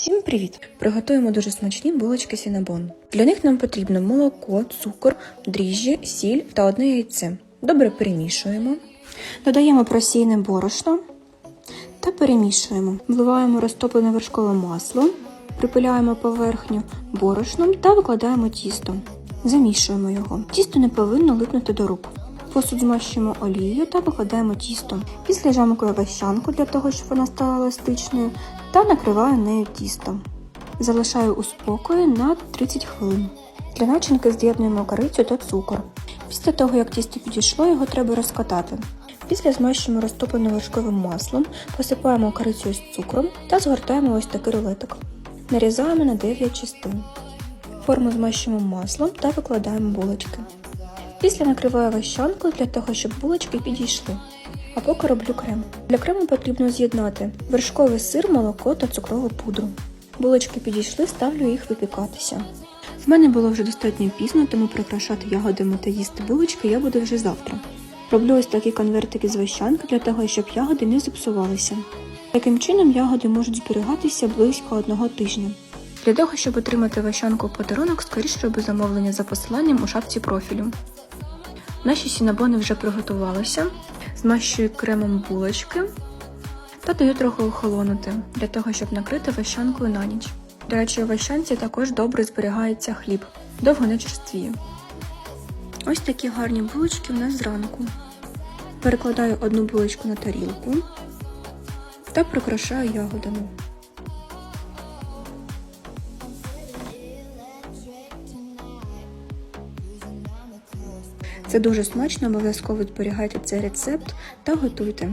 Всім привіт! Приготуємо дуже смачні булочки сінабон. Для них нам потрібно молоко, цукор, дріжджі, сіль та одне яйце. Добре перемішуємо. Додаємо просійне борошно та перемішуємо. Вливаємо розтоплене вершкове масло, припиляємо поверхню борошном та викладаємо тісто. Замішуємо його. Тісто не повинно липнути до рук. Посуд змащуємо олією та викладаємо тісто. Після жамкою вощанку для того, щоб вона стала еластичною, та накриваю нею тісто. Залишаю у спокої на 30 хвилин. Для начинки з'єднуємо корицю та цукор. Після того, як тісто підійшло, його треба розкатати. Після змащуємо розтопленим вершковим маслом, посипаємо корицею з цукром та згортаємо ось такий рулетик. Нарізаємо на 9 частин. Форму змащуємо маслом та викладаємо булочки. Після накриваю вощанкою для того, щоб булочки підійшли. А поки роблю крем. Для крему потрібно з'єднати вершковий сир, молоко та цукрову пудру. Булочки підійшли, ставлю їх випікатися. В мене було вже достатньо пізно, тому прикрашати ягодами та їсти булочки я буду вже завтра. Роблю ось такі конвертики з вощанки для того, щоб ягоди не зіпсувалися. Таким чином ягоди можуть зберігатися близько одного тижня. Для того, щоб отримати вощанку подарунок, скоріше роби замовлення за посиланням у шапці профілю. Наші сінабони вже приготувалися. Змащую кремом булочки та даю трохи охолонути для того, щоб накрити вощанкою на ніч. До речі, у вощанці також добре зберігається хліб, довго не черствіє. Ось такі гарні булочки у нас зранку. Перекладаю одну булочку на тарілку та прикрашаю ягодами. Це дуже смачно, обов'язково зберігайте цей рецепт та готуйте.